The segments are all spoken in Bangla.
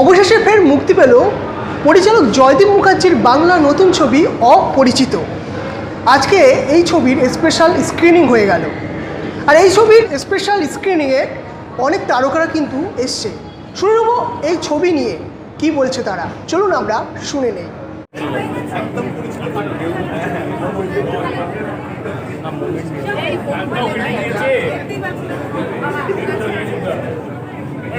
অবশেষে ফের মুক্তি পেল পরিচালক জয়দীপ মুখার্জির বাংলা নতুন ছবি অপরিচিত। আজকে এই ছবির স্পেশাল স্ক্রিনিং হয়ে গেল। আর এই ছবির স্পেশাল স্ক্রিনিংয়ে অনেক তারকারা কিন্তু এসছে। শুনে নেব এই ছবি নিয়ে কি বলছে তারা। চলুন আমরা শুনে নেই।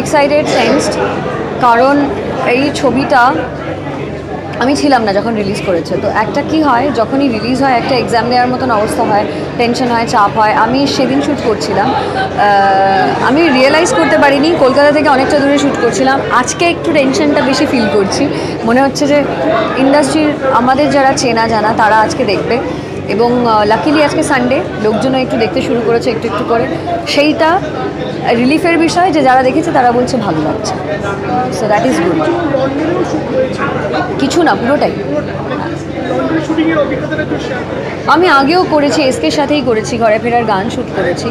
এক্সাইটেড সেন্সড কারণ এই ছবিটা আমি ছিলাম না যখন রিলিজ করেছে। তো একটা কি হয়, যখনই রিলিজ হয়, একটা এক্সাম দেওয়ার মতন অবস্থা হয় টেনশন হয়, চাপ হয়। আমি সেদিন শ্যুট করছিলাম। আমি রিয়েলাইজ করতে পারিনি, কলকাতা থেকে অনেকটা দূরে শ্যুট করছিলাম। আজকে একটু টেনশনটা বেশি ফিল করছি। মনে হচ্ছে যে ইন্ডাস্ট্রির আমাদের যারা চেনা জানা, তারা আজকে দেখবে। এবং লাকিলি আজকে সানডে লোকজনও একটু দেখতে শুরু করেছে একটু একটু করে। সেইটা রিলিফের বিষয় যে যারা দেখেছে তারা বলছে ভালো লাগছে। সো দ্যাট ইজ গুড কিছু না, পুরোটাই। আমি আগেও করেছি এসকের সাথেই করেছি, ঘরে ফেরার গান শ্যুট করেছি।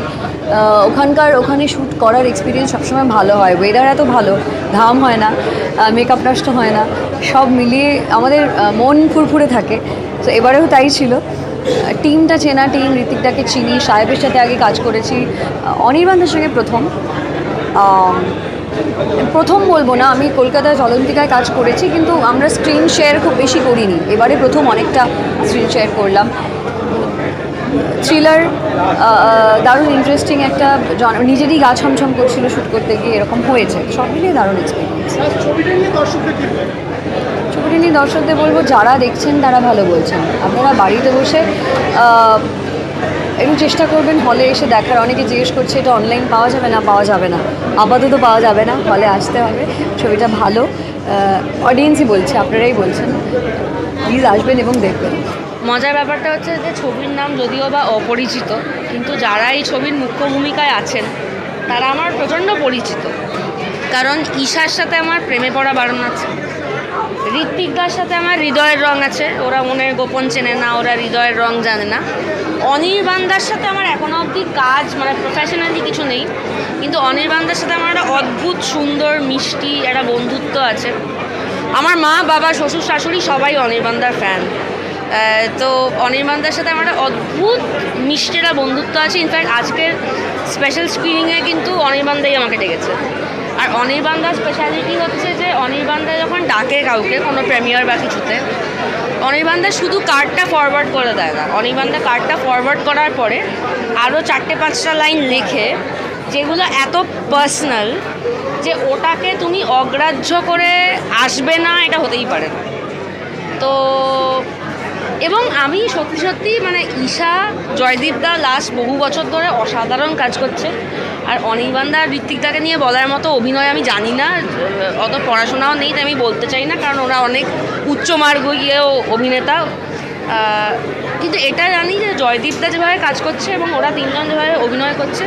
ওখানকার, ওখানে শ্যুট করার এক্সপিরিয়েন্স সবসময় ভালো হয়। ওয়েদার এত ভালো, ঘাম হয় না মেকআপ নষ্ট হয় না। সব মিলিয়ে আমাদের মন ফুরফুরে থাকে। তো এবারেও তাই ছিল। টিমটা চেনা, টিম ঋতিকটাকে চিনি, সাহেবের সাথে আগে কাজ করেছি। অনির্বাণের সঙ্গে প্রথম। প্রথম বলব না, আমি কলকাতায় চলন্তিকায় কাজ করেছি, কিন্তু আমরা স্ক্রিন শেয়ার খুব বেশি করিনি। এবারে প্রথম অনেকটা স্ক্রিন শেয়ার করলাম। থ্রিলার দারুণ ইন্টারেস্টিং একটা নিজেরই গা ছমছম করছিল শ্যুট করতে গিয়ে এরকম হয়েছে। সব মিলিয়ে দারুণ এক্সপিরিয়েন্স দর্শকদের কি বলবেন? ছবিটি নিয়ে দর্শকদের বলব যারা দেখছেন তারা ভালো বলছেন। আপনারা বাড়িতে বসে একটু চেষ্টা করবেন হলে এসে দেখার। অনেকে জিজ্ঞেস করছে এটা অনলাইন পাওয়া যাবে না? পাওয়া যাবে না। আপাতত পাওয়া যাবে না। হলে আসতে হবে। ছবিটা ভালো। অডিয়েন্সই বলছে আপনারাই বলছেন। প্লিজ আসবেন এবং দেখবেন। মজার ব্যাপারটা হচ্ছে যে ছবির নাম যদিও বা অপরিচিত কিন্তু যারা এই ছবির মুখ্য ভূমিকায় আছেন তারা আমার প্রচণ্ড পরিচিত। কারণ ঈশার সাথে আমার প্রেমে পড়া বারণ আছে। ঋত্বিকদার সাথে আমার হৃদয়ের রং আছে। ওরা মনের গোপন চেনে না, ওরা হৃদয়ের রং জানে না। অনির্বাণদার সাথে আমার এখনও অবধি কাজ মানে প্রফেশনালি কিছু নেই। কিন্তু অনির্বাণদার সাথে আমার একটা অদ্ভুত, সুন্দর, মিষ্টি একটা বন্ধুত্ব আছে। আমার মা, বাবা, শ্বশুর, শাশুড়ি সবাই অনির্বাণদার ফ্যান তো অনির্বাণদার সাথে আমার একটা অদ্ভুত, মিষ্টি একটা বন্ধুত্ব আছে। ইনফ্যাক্ট আজকের স্পেশাল স্ক্রিনিংয়ে কিন্তু অনির্বাণদাই আমাকে ডেকেছে। আর অনির্বাণদার স্পেশালিটি হচ্ছে যে, অনির্বাণদা যখন ডাকে কাউকে কোনো প্রেমিয়ার বা কিছুতে, অনির্বাণদা শুধু কার্ডটা ফরওয়ার্ড করে দেয় না। অনির্বাণদা কার্ডটা ফরওয়ার্ড করার পরে আরও চারটে, পাঁচটা লাইন লেখে, যেগুলো এত পার্সোনাল যে ওটাকে তুমি অগ্রাহ্য করে আসবে না, এটা হতেই পারে না। তো এবং আমি সত্যি সত্যি মানে ঈশা জয়দীপদা লাস্ট বহু বছর ধরে অসাধারণ কাজ করছে। আর অনির্বাণদা ঋত্বিকদাকে নিয়ে বলার মতো অভিনয় আমি জানি না, অত পড়াশোনাও নেই তাই আমি বলতে চাই না, কারণ ওরা অনেক উচ্চ মার্গ গিয়েও অভিনেতা কিন্তু এটা জানি যে জয়দীপদা যেভাবে কাজ করছে এবং ওরা তিনজন যেভাবে অভিনয় করছে,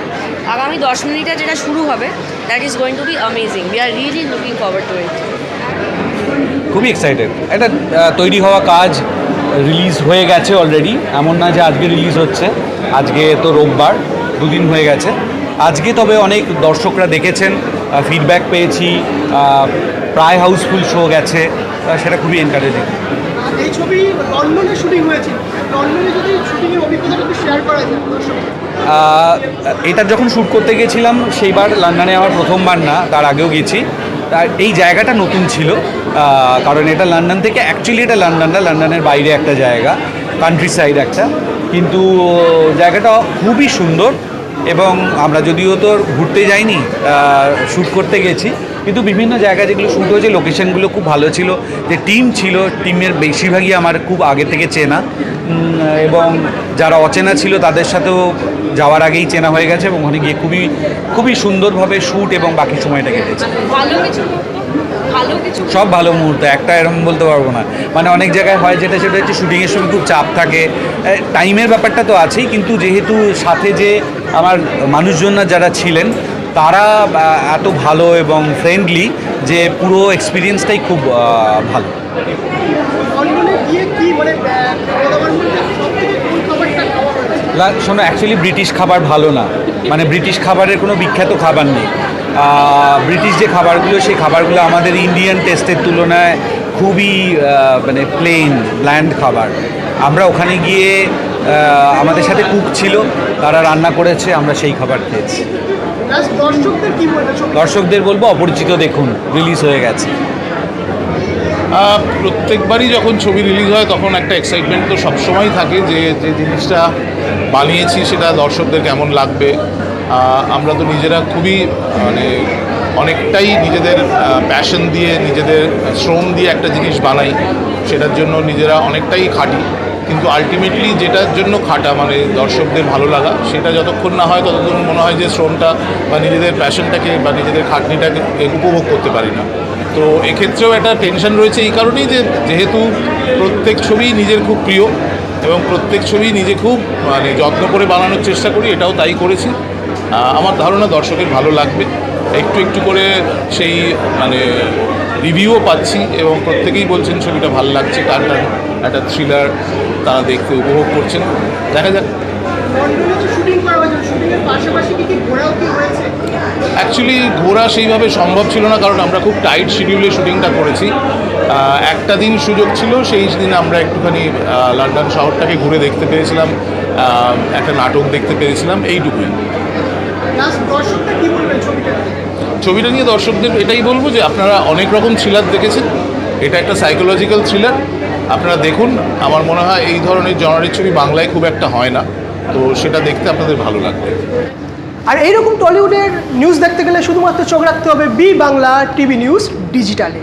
আগামী দশ মিনিটে যেটা শুরু হবে that is going to be amazing we are really looking forward to it খুবই এক্সাইটেড একটা তৈরি হওয়া কাজ রিলিজ হয়ে গেছে অলরেডি এমন না যে আজকে রিলিজ হচ্ছে। আজকে তো রোববার দুদিন হয়ে গেছে। আজকে তবে অনেক দর্শকরা দেখেছেন ফিডব্যাক পেয়েছি প্রায় হাউসফুল শো গেছে। সেটা খুবই এনকারেজিং এই ছবি লন্ডনে শুটিং হয়েছে। লন্ডনে যদি শুটিংয়ের অভিজ্ঞতাটা শেয়ার করা যায় এটা যখন শ্যুট করতে গেছিলাম সেইবার লন্ডনে আমার প্রথমবার না তার আগেও গেছি। তার এই জায়গাটা নতুন ছিল। কারণ এটা লন্ডন থেকে অ্যাকচুয়ালি এটা লন্ডন না, লন্ডনের বাইরে একটা জায়গা কান্ট্রি সাইড একটা। কিন্তু জায়গাটা খুবই সুন্দর এবং আমরা যদিও তো ঘুরতে যাইনি শ্যুট করতে গেছি, কিন্তু বিভিন্ন জায়গায় যেগুলো শ্যুট হয়েছে লোকেশনগুলো খুব ভালো ছিল। যে টিম ছিল টিমের বেশিরভাগই আমার খুব আগে থেকে চেনা। এবং যারা অচেনা ছিল, তাদের সাথেও যাওয়ার আগেই চেনা হয়ে গেছে এবং ওখানে গিয়ে খুবই খুবই সুন্দরভাবে শ্যুট এবং বাকি সময়টা কেটেছে ভালো কিছু মুহূর্ত, ভালো কিছু সব ভালো মুহূর্ত, একটা এরকম বলতে পারব না। মানে অনেক জায়গায় হয় যেটা, সেটা হচ্ছে শুটিংয়ের সময় খুব চাপ থাকে। টাইমের ব্যাপারটা তো আছেই, কিন্তু যেহেতু সাথে যে আমার মানুষজনরা যারা ছিলেন, তারা এত ভালো এবং ফ্রেন্ডলি যে পুরো এক্সপিরিয়েন্সটাই খুব ভালো। শোনো অ্যাকচুয়ালি ব্রিটিশ খাবার ভালো না। মানে ব্রিটিশ খাবারের কোনো বিখ্যাত খাবার নেই। ব্রিটিশ যে খাবারগুলো সেই খাবারগুলো আমাদের ইন্ডিয়ান টেস্টের তুলনায় খুবই মানে প্লেন ব্ল্যান্ড খাবার। আমরা ওখানে গিয়ে আমাদের সাথে কুক ছিল তারা রান্না করেছে আমরা সেই খাবার খেয়েছি। দর্শকদের কি বলবে অপরিচিত দেখুন রিলিজ হয়ে গেছে। প্রত্যেকবারই যখন ছবি রিলিজ হয় তখন একটা এক্সাইটমেন্ট তো সবসময় থাকে যে যে জিনিসটা বানিয়েছি সেটা দর্শকদের কেমন লাগবে? আমরা তো নিজেরা খুবই মানে অনেকটাই নিজেদের প্যাশন দিয়ে, নিজেদের শ্রম দিয়ে একটা জিনিস বানাই, সেটার জন্য নিজেরা অনেকটাই খাটি। কিন্তু আলটিমেটলি যেটার জন্য খাটা মানে দর্শকদের ভালো লাগা, সেটা যতক্ষণ না হয় ততক্ষণ মনে হয় যে শ্রমটা বা নিজেদের প্যাশনটাকে বা নিজেদের খাটনিটাকে উপভোগ করতে পারি না। তো এক্ষেত্রেও একটা টেনশন রয়েছে এই কারণেই যে, যেহেতু প্রত্যেক ছবি নিজের খুব প্রিয় এবং প্রত্যেক ছবি নিজে খুব মানে যত্ন করে বানানোর চেষ্টা করি, এটাও তাই করেছি। আমার ধারণা দর্শকের ভালো লাগবে। একটু একটু করে সেই মানে রিভিউও পাচ্ছি এবং প্রত্যেকেই বলছেন ছবিটা ভালো লাগছে টান একটা থ্রিলার তারা দেখতে উপভোগ করছেন। দেখা যাক। করা অ্যাকচুয়ালি ঘোরা সেইভাবে সম্ভব ছিল না কারণ আমরা খুব টাইট শিডিউলে শুটিংটা করেছি। একটা দিন সুযোগ ছিল সেই দিন আমরা একটুখানি লন্ডন শহরটাকে ঘুরে দেখতে পেরেছিলাম একটা নাটক দেখতে পেরেছিলাম এইটুকুই লাস্ট দর্শকদের কি বলবেন ছবিটা ছবিটা? নিয়ে দর্শকদের এটাই বলব যে আপনারা অনেক রকম থ্রিলার দেখেছেন। এটা একটা সাইকোলজিক্যাল থ্রিলার আপনারা দেখুন আমার মনে হয় এই ধরনের জনারের ছবি বাংলায় খুব একটা হয় না। তো সেটা দেখতে আপনাদের ভালো লাগবে। আর এইরকম টলিউডের নিউজ দেখতে গেলে শুধুমাত্র চোখ রাখতে হবে বি বাংলা টিভি নিউজ ডিজিটালে